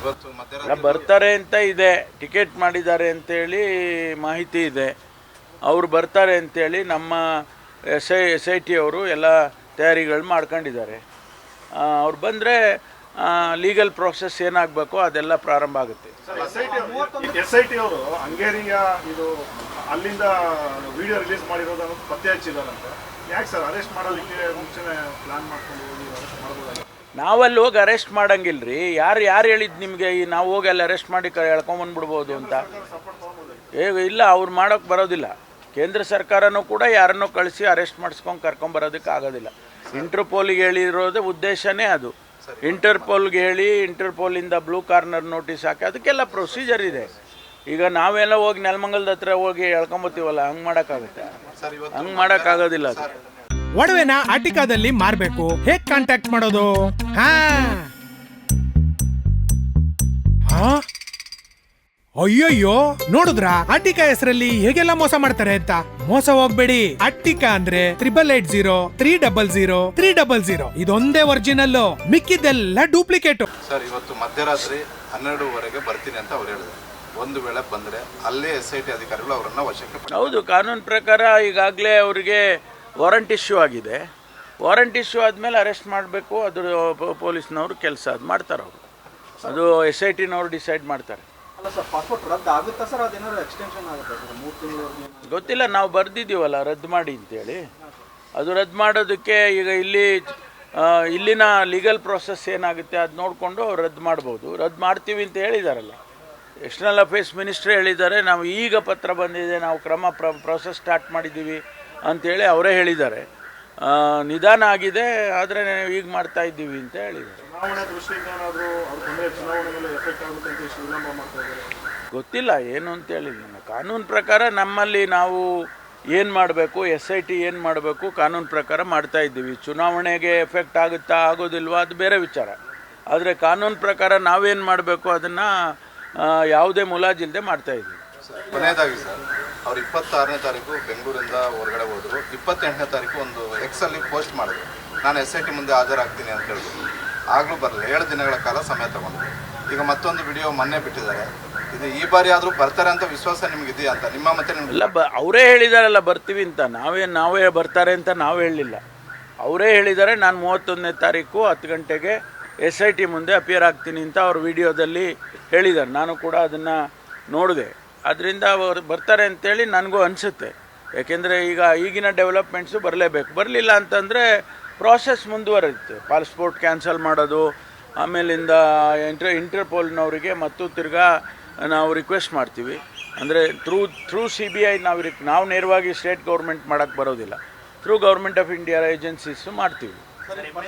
ಇವತ್ತು ಮಧ್ಯರಾತ್ರಿ ಬರ್ತಾರೆ ಅಂತ ಇದೆ. ಟಿಕೆಟ್ ಮಾಡಿದ್ದಾರೆ ಅಂತೇಳಿ ಮಾಹಿತಿ ಇದೆ. ಅವ್ರು ಬರ್ತಾರೆ ಅಂತೇಳಿ ನಮ್ಮ S I S I T ಅವರು ಎಲ್ಲ ತಯಾರಿಗಳು ಮಾಡ್ಕೊಂಡಿದ್ದಾರೆ. ಅವ್ರು ಬಂದರೆ ಲೀಗಲ್ ಪ್ರೋಸೆಸ್ ಏನಾಗಬೇಕು ಅದೆಲ್ಲ ಪ್ರಾರಂಭ ಆಗುತ್ತೆ. Sir S I T S I T ಅವರು ಹಂಗೇರಿಯ ಇದು ಅಲ್ಲಿಂದ ವಿಡಿಯೋ ರಿಲೀಸ್ ಮಾಡಿರೋದನ್ನು ಪತ್ತೆ ಹಚ್ಚಿದಾರಂತೆ. ಯಾಕೆ ಸರ್? ಅರೆಸ್ಟ್ ಮಾಡೋದಕ್ಕೆ ಮುಂಚೆನೆ ಪ್ಲಾನ್ ಮಾಡ್ಕೊಂಡು ಹೋಗಿ ಅರೆಸ್ಟ್ ಮಾಡ್ಬೋದಾಗಿತ್ತು ನಾವಲ್ಲಿ ಹೋಗಿ ಅರೆಸ್ಟ್ ಮಾಡಂಗಿಲ್ಲ ರೀ ಯಾರು ಯಾರು ಹೇಳಿದ್ದು ನಿಮಗೆ ಈ ನಾವು ಹೋಗಿ ಅಲ್ಲಿ ಅರೆಸ್ಟ್ ಮಾಡಿ ಕ ಎಳ್ಕೊಂಬಂದ್ಬಿಡ್ಬೋದು ಅಂತ? ಏ ಇಲ್ಲ ಅವ್ರು ಮಾಡೋಕ್ಕೆ ಬರೋದಿಲ್ಲ. ಕೇಂದ್ರ ಸರ್ಕಾರನೂ ಕೂಡ ಯಾರನ್ನೂ ಕಳಿಸಿ ಅರೆಸ್ಟ್ ಮಾಡಿಸ್ಕೊಂಡು ಕರ್ಕೊಂಬರೋದಕ್ಕೆ ಆಗೋದಿಲ್ಲ. ಇಂಟರ್ಪೋಲಿಗೆ ಹೇಳಿರೋದು ಉದ್ದೇಶನೇ ಅದು. ಇಂಟರ್ಪೋಲ್ಗೆ ಹೇಳಿ ಇಂಟರ್ಪೋಲಿಂದ ಬ್ಲೂ ಕಾರ್ನರ್ ನೋಟಿಸ್ ಹಾಕಿ ಅದಕ್ಕೆಲ್ಲ ಪ್ರೊಸೀಜರ್ ಇದೆ. ಈಗ ನಾವೆಲ್ಲ ಹೋಗಿ ನೆಲಮಂಗಲದ ಹತ್ರ ಹೋಗಿ ಎಳ್ಕೊಂಬತ್ತೀವಲ್ಲ ಹಂಗೆ ಮಾಡೋಕ್ಕಾಗುತ್ತೆ? ಹಂಗೆ ಮಾಡೋಕ್ಕಾಗೋದಿಲ್ಲ ಅದು. ಒಡವೆನ ಆಟಿಕಾದಲ್ಲಿ ಮಾರ್ಬೇಕು. ಹೇಗ್ ಕಾಂಟ್ಯಾಕ್ಟ್ ಮಾಡೋದು? ಹಾ. ಹಾ? ಅಯ್ಯಯ್ಯೋ ನೋಡಿದ್ರಾ? ಅಟ್ಟಿಕಾ ಹೆಸರಲ್ಲಿ ಹೇಗೆಲ್ಲ ಮೋಸ ಮಾಡ್ತಾರೆ ಅಂತ? ಮೋಸ ಹೋಗ್ಬೇಡಿ. ಅಟ್ಟಿಕಾ ಅಂದ್ರೆ triple eight zero three double zero three double zero ಇದೊಂದೇ ಒರಿಜಿನಲ್ ಮಿಕ್ಕಿದ್ದೆಲ್ಲ ಡೂಪ್ಲಿಕೇಟ್ ಸರ್ ಇವತ್ತು ಮಧ್ಯರಾತ್ರಿ ಹನ್ನೆರಡುವರೆಗೆ ಬರ್ತೀನಿ ಅಂತ ಅವ್ರು ಹೇಳಿದ್ರು. ಒಂದು ವೇಳೆ ಬಂದರೆ ಅಲ್ಲೇ ಎಸ್ ಐ ಟಿ ಅಧಿಕಾರಿಗಳು ಅವರನ್ನು ವಶಕ್ಕೆ ಹೌದು ಕಾನೂನು ಪ್ರಕಾರ ಈಗಾಗಲೇ ಅವರಿಗೆ ವಾರಂಟ್ ಇಶ್ಯೂ ಆಗಿದೆ. ವಾರಂಟ್ ಇಶ್ಯೂ ಆದಮೇಲೆ ಅರೆಸ್ಟ್ ಮಾಡಬೇಕು ಅದು ಪೊಲೀಸ್ನವರು ಕೆಲಸ ಅದು ಮಾಡ್ತಾರೆ ಅವರು. ಅದು ಎಸ್ ಐ ಟಿನವರು ಡಿಸೈಡ್ ಮಾಡ್ತಾರೆ. ಅಲ್ಲ ಸರ್ ಪಾಸ್ಪೋರ್ಟ್ ರದ್ದು ಆಗುತ್ತಾ ಸರ್? ಅದೇನಾದ್ರು ಎಕ್ಸ್ಟೆನ್ಷನ್ ಆಗುತ್ತೆ ಸರ್? ಮೂರು ತಿಂಗಳು ಗೊತ್ತಿಲ್ಲ ನಾವು ಬರ್ದಿದ್ದೀವಲ್ಲ ರದ್ದು ಮಾಡಿ ಅಂತೇಳಿ. ಅದು ರದ್ದು ಮಾಡೋದಕ್ಕೆ ಈಗ ಇಲ್ಲಿ ಇಲ್ಲಿನ ಲೀಗಲ್ ಪ್ರೊಸೆಸ್ ಏನಾಗುತ್ತೆ ಅದು ನೋಡಿಕೊಂಡು ಅವ್ರು ರದ್ದು ಮಾಡ್ಬೋದು. ರದ್ದು ಮಾಡ್ತೀವಿ ಅಂತ ಹೇಳಿದಾರಲ್ಲ. ಎಕ್ಸ್ಟರ್ನಲ್ ಅಫೇರ್ಸ್ ಮಿನಿಸ್ಟ್ರಿ ಹೇಳಿದ್ದಾರೆ ನಾವು ಈಗ ಪತ್ರ ಬಂದಿದೆ ನಾವು ಕ್ರಮ ಪ್ರ ಪ್ರೊಸೆಸ್ ಸ್ಟಾರ್ಟ್ ಮಾಡಿದ್ದೀವಿ. ಅಂತೇಳಿ ಅವರೇ ಹೇಳಿದ್ದಾರೆ. ನಿಧಾನ ಆಗಿದೆ ಆದರೆ ಈಗ ಮಾಡ್ತಾ ಇದ್ದೀವಿ ಅಂತ ಹೇಳಿದ್ದಾರೆ. ಚುನಾವಣೆ ದೃಷ್ಟಿಯಿಂದ ಏನಾದರೂ ಅವ್ರು ಚುನಾವಣೆ ಮೇಲೆ ಎಫೆಕ್ಟ್ ಆಗುತ್ತೆ ಅಂತ ಇಷ್ಟು ವಿಳಂಬ ಮಾಡ್ತಾ ಇದ್ದಾರೆ. ಗೊತ್ತಿಲ್ಲ ಏನು ಅಂತ ಹೇಳಿದ್ದೀನಿ ಕಾನೂನು ಪ್ರಕಾರ ನಮ್ಮಲ್ಲಿ ನಾವು ಏನು ಮಾಡಬೇಕು ಎಸ್ ಐ ಟಿ ಏನು ಮಾಡಬೇಕು ಕಾನೂನು ಪ್ರಕಾರ ಮಾಡ್ತಾ ಇದ್ದೀವಿ. ಚುನಾವಣೆಗೆ ಎಫೆಕ್ಟ್ ಆಗುತ್ತಾ ಆಗೋದಿಲ್ವಾ ಅದು ಬೇರೆ ವಿಚಾರ. ಆದರೆ ಕಾನೂನು ಪ್ರಕಾರ ನಾವೇನು ಮಾಡಬೇಕು ಅದನ್ನು ಯಾವುದೇ ಮುಲಾಜಿಲ್ಲದೆ ಮಾಡ್ತಾ ಇದ್ದೀವಿ. ಅವ್ರು ಇಪ್ಪತ್ತಾರನೇ ತಾರೀಕು ಬೆಂಗಳೂರಿಂದ ಹೊರಗಡೆ ಹೋದರು. ಇಪ್ಪತ್ತೆಂಟನೇ ತಾರೀಕು ಒಂದು ಎಕ್ಸಲ್ಲಿ ಪೋಸ್ಟ್ ಮಾಡಿದ್ರು. ನಾನು ಎಸ್ ಐ ಟಿ ಮುಂದೆ ಹಾಜರಾಗ್ತೀನಿ ಅಂತ ಹೇಳಿದ್ರು. ಆಗಲೂ ಬರಲ್ಲ ಏಳು ದಿನಗಳ ಕಾಲ ಸಮಯ ತಗೊಂಡ್ರು. ಈಗ ಮತ್ತೊಂದು ವಿಡಿಯೋ ಮೊನ್ನೆ ಬಿಟ್ಟಿದ್ದಾರೆ. ಇದು ಈ ಬಾರಿ ಆದರೂ ಬರ್ತಾರೆ ಅಂತ ವಿಶ್ವಾಸ ನಿಮಗಿದೆಯಾ ಅಂತ? ನಿಮ್ಮ ಮತ್ತೆ ಇಲ್ಲ ಬ ಅವರೇ ಹೇಳಿದಾರಲ್ಲ, ಬರ್ತೀವಿ ಅಂತ. ನಾವೇ ನಾವೇ ಬರ್ತಾರೆ ಅಂತ ನಾವು ಹೇಳಲಿಲ್ಲ. ಅವರೇ ಹೇಳಿದ್ದಾರೆ ನಾನು ಮೂವತ್ತೊಂದನೇ ತಾರೀಕು ಹತ್ತು ಗಂಟೆಗೆ ಎಸ್ ಐ ಟಿ ಮುಂದೆ ಅಪಿಯರ್ ಆಗ್ತೀನಿ ಅಂತ ಅವ್ರ ವಿಡಿಯೋದಲ್ಲಿ ಹೇಳಿದ್ದಾರೆ ನಾನು ಕೂಡ ಅದನ್ನು ನೋಡಿದೆ. ಅದರಿಂದ ಅವರು ಬರ್ತಾರೆ ಅಂತೇಳಿ ನನಗೂ ಅನಿಸುತ್ತೆ. ಯಾಕೆಂದರೆ ಈಗ ಈಗಿನ ಡೆವಲಪ್ಮೆಂಟ್ಸು ಬರಲೇಬೇಕು. ಬರಲಿಲ್ಲ ಅಂತಂದರೆ ಪ್ರಾಸೆಸ್ ಮುಂದುವರಿಯುತ್ತೆ. ಪಾಸ್ಪೋರ್ಟ್ ಕ್ಯಾನ್ಸಲ್ ಮಾಡೋದು, ಆಮೇಲಿಂದ ಇಂಟರ್ ಇಂಟರ್ಪೋಲ್ನವರಿಗೆ ಮತ್ತು ತಿರ್ಗಾ ನಾವು ರಿಕ್ವೆಸ್ಟ್ ಮಾಡ್ತೀವಿ. ಅಂದರೆ through through C B I ನಾವು ರಿಕ್ ನಾವು ನೇರವಾಗಿ ಸ್ಟೇಟ್ ಗೌರ್ಮೆಂಟ್ ಮಾಡೋಕ್ಕೆ ಬರೋದಿಲ್ಲ. Through government of India agencies ಮಾಡ್ತೀವಿ.